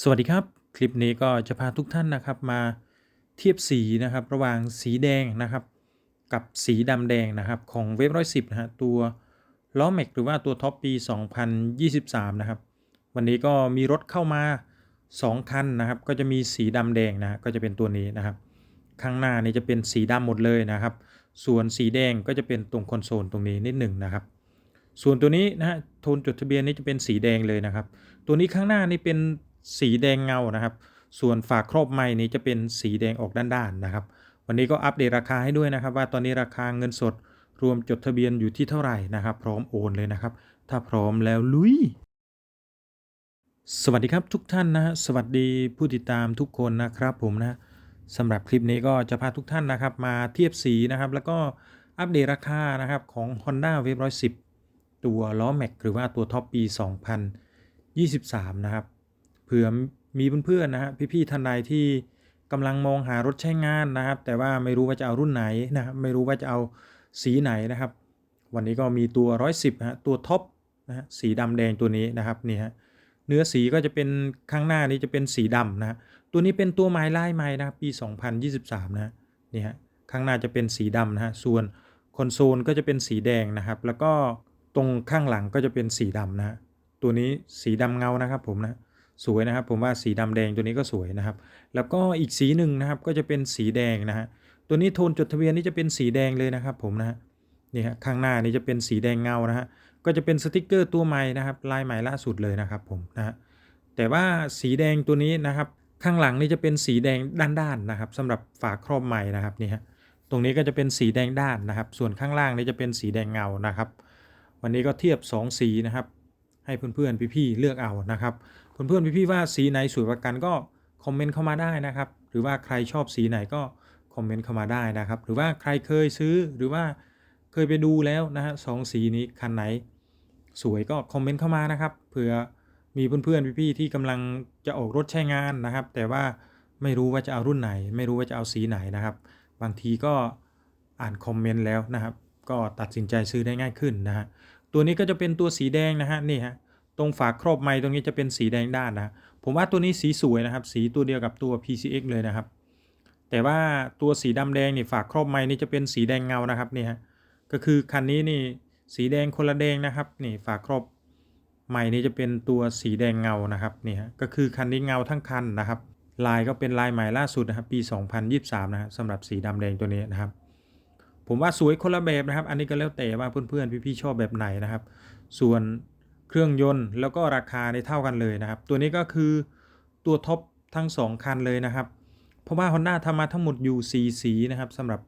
สวัสดีครับ คลิปนี้ก็จะพาทุกท่านนะครับมาเทียบสีนะครับระหว่างสีแดงนะครับ กับสีดำแดงนะครับของเว็บร้อยสิบนะฮะตัวล้อแม็กหรือว่าตัวท็อปปี 2023 นะครับ วันนี้ก็มีรถเข้ามา 2 คันนะครับ ก็จะมีสีดำแดงนะฮะก็จะเป็นตัวนี้นะครับ ข้างหน้านี่จะเป็นสีดำหมดเลยนะครับ ส่วนสีแดงก็จะเป็นตรงคอนโซลตรงนี้นิดหนึ่งนะครับส่วนตัวนี้นะฮะโทนจดทะเบียนนี่จะเป็นสีแดงเลยนะครับ ตัวนี้ข้างหน้านี่เป็น สีแดงเงานะครับ ส่วนฝาครอบไม้นี้จะเป็นสีแดงออกด้านๆนะครับ วันนี้ก็อัปเดตราคาให้ด้วยนะครับ ว่าตอนนี้ราคาเงินสดรวมจดทะเบียนอยู่ที่เท่าไหร่นะครับ พร้อมโอนเลยนะครับ ถ้าพร้อมแล้วลุย สวัสดีครับทุกท่านนะฮะสวัสดีผู้ติดตามทุกคนนะครับผมนะสำหรับคลิปนี้ก็จะพาทุกท่านนะครับ มาเทียบสีนะครับ แล้วก็อัปเดตราคานะครับของ Honda w a v 110 ตัวล้อแม็กหรือว่าตัวท็อปปี 2023 นะครับ เผื่อมีเพื่อนๆนะฮะพี่ๆท่านใดที่กำลังมองหารถใช้งานนะครับ แต่ว่าไม่รู้ว่าจะเอารุ่นไหนนะครับไม่รู้ว่าจะเอาสีไหนนะครับ วันนี้ก็มีตัว 110ฮะตัวท็อปนะฮะสีดำแดงตัวนี้นะครับนี่ฮะเนื้อสีก็จะเป็นข้างหน้านี้จะเป็นสีดำนะฮะตัวนี้เป็นตัวไม้ลายไม้นะครับปี 2023นะฮะนี่ฮะข้างหน้าจะเป็นสีดำนะฮะส่วนคอนโซลก็จะเป็นสีแดงนะครับ แล้วก็ตรงข้างหลังก็จะเป็นสีดำนะฮะตัวนี้สีดำเงานะครับผมนะ สวยนะครับ ผมว่าสีดำแดงตัวนี้ก็สวยนะครับ แล้วก็อีกสีหนึ่งนะครับก็จะเป็นสีแดงนะฮะตัวนี้โทนจดทะเบียนนี่จะเป็นสีแดงเลยนะครับ ผมนะฮะนี่ฮะข้างหน้านี่จะเป็นสีแดงเงานะฮะก็จะเป็นสติกเกอร์ตัวใหม่นะครับ ลายใหม่ล่าสุดเลยนะครับ ผมนะฮะแต่ว่าสีแดงตัวนี้นะครับ ข้างหลังนี่จะเป็นสีแดงด้านๆนะครับสำหรับฝาครอบใหม่นะครับนี่ฮะตรงนี้ก็จะเป็นสีแดงด้านนะครับ ส่วนข้างล่างนี่จะเป็นสีแดงเงานะครับ วันนี้ก็เทียบ 2 สีนะครับ ให้เพื่อนๆพี่ๆเลือกเอานะครับ เพื่อนๆพี่ๆว่าสีไหนสวยกว่ากันก็คอมเมนต์เข้ามาได้นะครับ หรือว่าใครชอบสีไหนก็คอมเมนต์เข้ามาได้นะครับ หรือว่าใครเคยซื้อหรือว่าเคยไปดูแล้วนะฮะสองสีนี้คันไหน สวยก็คอมเมนต์เข้ามานะครับเผื่อมีเพื่อนๆพี่ๆที่กำลังจะออกรถใช้งานนะครับ แต่ว่าไม่รู้ว่าจะเอารุ่นไหน ไม่รู้ว่าจะเอาสีไหนนะครับ บางทีก็อ่านคอมเมนต์แล้วนะครับ ก็ตัดสินใจซื้อได้ง่ายขึ้นนะฮะตัวนี้ก็จะเป็นตัวสีแดงนะฮะนี่ฮะ ตรงฝาครอบไม้ตรงนี้จะเป็นสีแดงด้านนะ ผมว่าตัวนี้สีสวยนะครับ สีตัวเดียวกับตัว PCX เลยนะครับ แต่ว่าตัวสีดำแดงนี่ฝาครอบไม้นี่จะเป็นสีแดงเงานะครับนี่ฮะ ก็คือคันนี้นี่สีแดงคนละแดงนะครับนี่ฝาครอบไม้นี่จะเป็นตัวสีแดงเงานะครับนี่ฮะ ก็คือคันนี้เงาทั้งคันนะครับ ลายก็เป็นลายใหม่ล่าสุดนะครับปี 2023 นะครับสำหรับสีดำแดงตัวนี้นะครับผมว่าสวยคนละแบบนะครับ อันนี้ก็แล้วแต่ว่าเพื่อนๆพี่ๆชอบแบบไหนนะครับ ส่วน เครื่องยนต์แล้วก็ราคาในเท่ากันเลยนะครับ ตัวนี้ก็คือตัวท็อปทั้ง 2 คันเลยนะครับ เพราะว่า Honda ทำมาทั้งหมดอยู่ 4 สีนะครับสำหรับ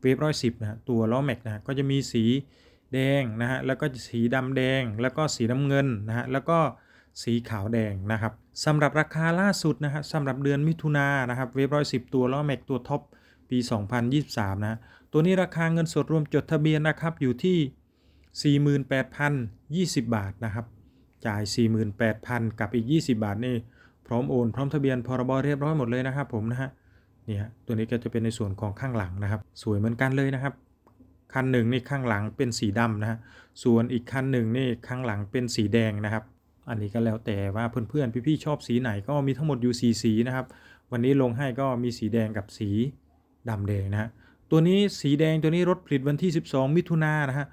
เวฟร้อยสิบนะฮะตัวล้อแม็กนะฮะก็จะมีสีแดงนะฮะแล้วก็สีดำแดง แล้วก็สีน้ำเงินนะฮะแล้วก็สีขาวแดงนะครับสำหรับราคาล่าสุดนะฮะสำหรับเดือนมิถุนายนนะครับเวฟร้อยสิบตัวล้อแม็กตัวท็อปปี 2023 นะฮะตัวนี้ราคาเงินสดรวมจดทะเบียนนะครับอยู่ที่ 20 บาทนะครับ จ่าย 48,000 กับอีก 20 บาทนี่พร้อมโอนพร้อมทะเบียนพรบเรียบร้อยหมดเลยนะครับผมนะฮะนี่ฮะตัวนี้ก็จะเป็นในส่วนของข้างหลังนะครับ สวยเหมือนกันเลยนะครับ คันหนึ่งนี่ข้างหลังเป็นสีดำนะฮะส่วนอีกคันหนึ่งนี่ข้างหลังเป็นสีแดงนะครับ อันนี้ก็แล้วแต่ว่าเพื่อนๆพี่ๆชอบสีไหนก็มีทั้งหมดอยู่สีสีนะครับ วันนี้ลงให้ก็มีสีแดงกับสีดำแดงนะฮะ ตัวนี้สีแดงตัวนี้รถผลิตวันที่ 12 มิถุนายนนะฮะ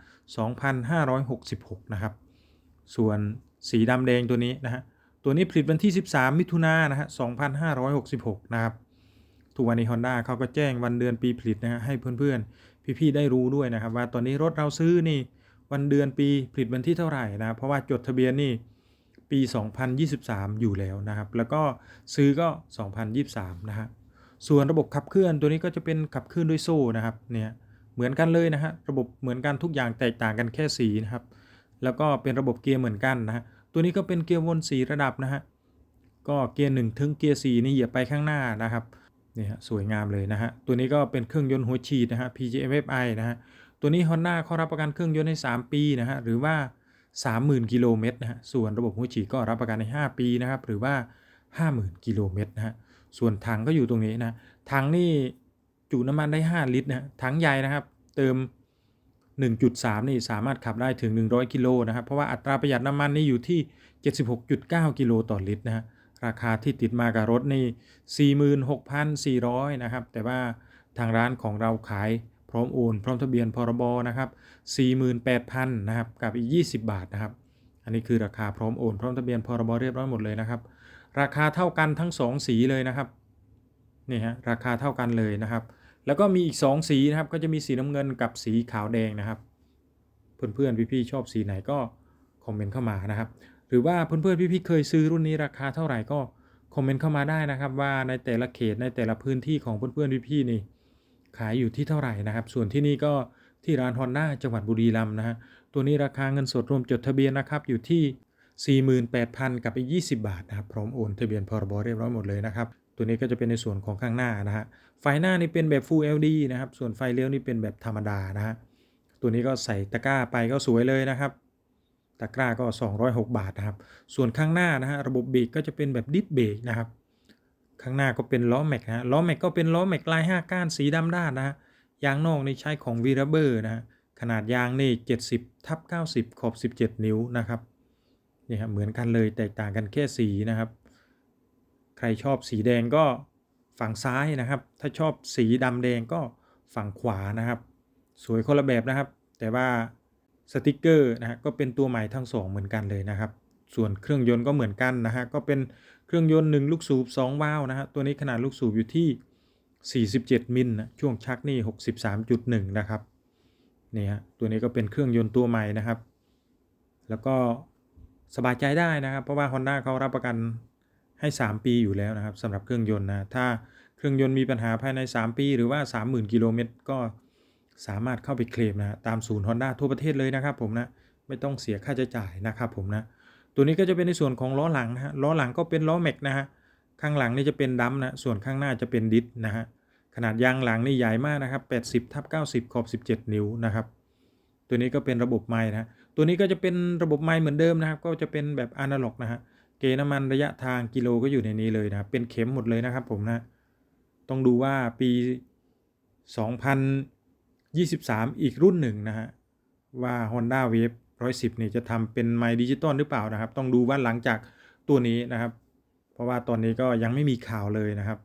2566 นะครับ ส่วนสีดำแดงตัวนี้นะฮะ ตัวนี้ผลิตวันที่ 13 มิถุนายนนะฮะ 2566 นะครับ ทุกวันนี้ Honda เขาก็แจ้งวันเดือนปีผลิตนะฮะให้เพื่อนๆ พี่ๆ ได้รู้ด้วยนะครับ ว่าตอนนี้รถเราซื้อนี่วันเดือนปีผลิตวันที่เท่าไหร่นะ เพราะว่าจดทะเบียนนี่ปี 2023 อยู่แล้วนะครับ แล้วก็ซื้อก็ 2023 นะฮะ ส่วนระบบขับเคลื่อนตัวนี้ก็จะเป็นขับเคลื่อนด้วยโซ่นะครับเนี่ยเหมือนกันเลยนะฮะระบบเหมือนกันทุกอย่างแตกต่างกันแค่สีนะครับแล้วก็เป็นระบบเกียร์เหมือนกันนะฮะตัวนี้ก็เป็นเกียร์วนสีระดับนะฮะก็เกียร์1ถึงเกียร์4นี่เหยียบไปข้างหน้านะครับนี่ฮะสวยงามเลยนะฮะตัวนี้ก็เป็นเครื่องยนต์หัวฉีดนะฮะ PGFI นะฮะตัวนี้ Honda เขารับประกันเครื่องยนต์ให้ 3 ปีนะฮะหรือว่า 30,000กิโลเมตรนะฮะส่วนระบบหัวฉีดก็รับประกันใน 5 ปีนะครับหรือว่า 50,000กิโลเมตรนะฮะ ส่วนถังก็อยู่ตรงนี้นะ ถังนี่จุน้ำมันได้ 5 ลิตรนะถังใหญ่นะครับ เติม 1.3 นี่สามารถขับได้ถึง 100 กิโลนะครับ เพราะว่าอัตราประหยัดน้ำมันนี่อยู่ที่ 76.9 กิโลต่อลิตรนะฮะราคาที่ติดมากับรถนี่ 46,400 นะครับ แต่ว่าทางร้านของเราขายพร้อมโอนพร้อมทะเบียนพรบนะครับ 48,000 นะครับ กับอีก 20 บาทนะครับ อันนี้คือราคาพร้อมโอนพร้อมทะเบียนพรบเรียบร้อยหมดเลยนะครับ ราคาเท่ากันทั้ง 2 สีเลยนะครับนี่ฮะราคาเท่ากันเลยนะครับ แล้วก็มีอีก 2 สีนะครับก็จะมีสีน้ำเงินกับสีขาวแดงนะครับ เพื่อนๆพี่ๆชอบสีไหนก็คอมเมนต์เข้ามานะครับ หรือว่าเพื่อนๆพี่ๆเคยซื้อรุ่นนี้ราคาเท่าไหร่ก็คอมเมนต์เข้ามาได้นะครับ ว่าในแต่ละเขตในแต่ละพื้นที่ของเพื่อนๆพี่ๆนี่ขายอยู่ที่เท่าไหร่นะครับ ส่วนที่นี่ก็ที่ร้านฮอนด้าจังหวัดบุรีรัมย์นะฮะตัวนี้ราคาเงินสดรวมจดทะเบียนนะครับอยู่ที่ 48,000 กับอีก 20 บาทนะครับ พร้อมโอนทะเบียนพรบเรียบร้อยหมดเลยนะครับ ตัวนี้ก็จะเป็นในส่วนของข้างหน้านะฮะ ไฟหน้านี่เป็นแบบ Full LED นะครับ ส่วนไฟเลี้ยวนี่เป็นแบบธรรมดานะฮะ ตัวนี้ก็ใส่ตะกร้าไปก็สวยเลยนะครับ ตะกร้าก็ 206 บาทนะครับ ส่วนข้างหน้านะฮะระบบเบรกก็จะเป็นแบบดิสเบรกนะครับ ข้างหน้าก็เป็นล้อแม็กนะล้อแม็กก็เป็นล้อแม็กลาย 5 ก้านสีดำด้านนะฮะ ยางนอกนี่ใช้ของวีรเบอร์นะฮะขนาดยางนี่ 70ทับ90 ขอบ 17 นิ้วนะครับ นี่ครับเหมือนกันเลยแตกต่างกันแค่สีนะครับ ใครชอบสีแดงก็ฝั่งซ้ายนะครับ ถ้าชอบสีดำแดงก็ฝั่งขวานะครับ สวยคนละแบบนะครับ แต่ว่าสติกเกอร์นะฮะก็เป็นตัวใหม่ทั้งสองเหมือนกันเลยนะครับ ส่วนเครื่องยนต์ก็เหมือนกันนะฮะก็เป็นเครื่องยนต์1ลูกสูบ2วาล์วนะฮะตัวนี้ขนาดลูกสูบอยู่ที่ 47 มิลนะช่วงชักนี่ 63.1 นะครับนี่ฮะตัวนี้ก็เป็นเครื่องยนต์ตัวใหม่นะครับ แล้วก็ สบายใจได้นะครับ เพราะว่า Honda เขารับประกันให้ 3 ปีอยู่แล้วนะครับสำหรับเครื่องยนต์นะถ้าเครื่องยนต์มีปัญหาภายใน 3 ปี หรือว่า 30,000กิโลเมตรก็สามารถเข้าไปเคลมนะตามศูนย์ Honda ทั่วประเทศเลยนะครับผมนะไม่ต้องเสียค่าใช้จ่ายนะครับผมนะตัวนี้ก็จะเป็นในส่วนของล้อหลังนะฮะล้อหลังก็เป็นล้อแม็กนะฮะข้างหลังนี่จะเป็นดัมนะส่วนข้างหน้าจะเป็นดิสนะฮะขนาดยางหลังนี่ใหญ่มากนะครับ80ทับ90ขอบ17 นิ้วนะครับตัวนี้ก็เป็นระบบไม้นะ ตัวนี้ก็จะเป็นระบบไม้เหมือนเดิมนะครับ ก็จะเป็นแบบอนาล็อกนะฮะเกณฑ์น้ำมันระยะทางกิโลก็อยู่ในนี้เลยนะครับเป็นเข็มหมดเลยนะครับผมนะต้องดูว่าปี 2023 อีกรุ่นหนึ่งนะฮะว่า Honda Wave 110นี่ยจะทำเป็นไมค์ดิจิตอลหรือเปล่านะครับ ต้องดูว่าหลังจากตัวนี้นะครับ เพราะว่าตอนนี้ก็ยังไม่มีข่าวเลยนะครับ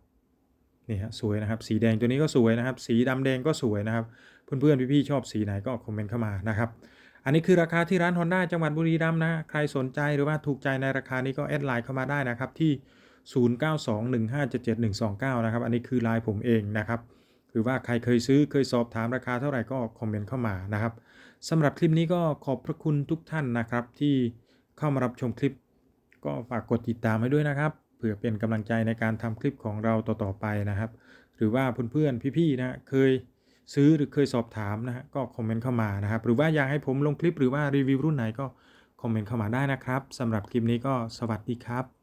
นี่ฮะสวยนะครับ สีแดงตัวนี้ก็สวยนะครับ สีดำแดงก็สวยนะครับ เพื่อนๆพี่ๆชอบสีไหนก็คอมเมนต์เข้ามานะครับ อันนี้คือราคาที่ร้าน Honda จังหวัดบุรีรัมย์นะ ใครสนใจหรือว่าถูกใจในราคานี้ก็แอดไลน์เข้ามาได้นะครับที่ 0921577129 นะครับ อันนี้คือไลน์ผมเองนะครับหรือว่าใครเคยซื้อเคยสอบถามราคาเท่าไหร่ก็คอมเมนต์เข้ามานะครับสำหรับคลิปนี้ก็ขอบพระคุณทุกท่านนะครับ ที่เข้ามารับชมคลิป ก็ฝากกดติดตามให้ด้วยนะครับเผื่อเป็นกำลังใจในการทำคลิปของเราต่อๆไปนะครับ หรือว่าเพื่อนๆพี่ๆนะเคย ซื้อหรือเคยสอบถามนะฮะก็คอมเมนต์เข้ามานะครับ หรือว่าอยากให้ผมลงคลิปหรือว่ารีวิวรุ่นไหนก็คอมเมนต์เข้ามาได้นะครับสำหรับคลิปนี้ก็สวัสดีครับ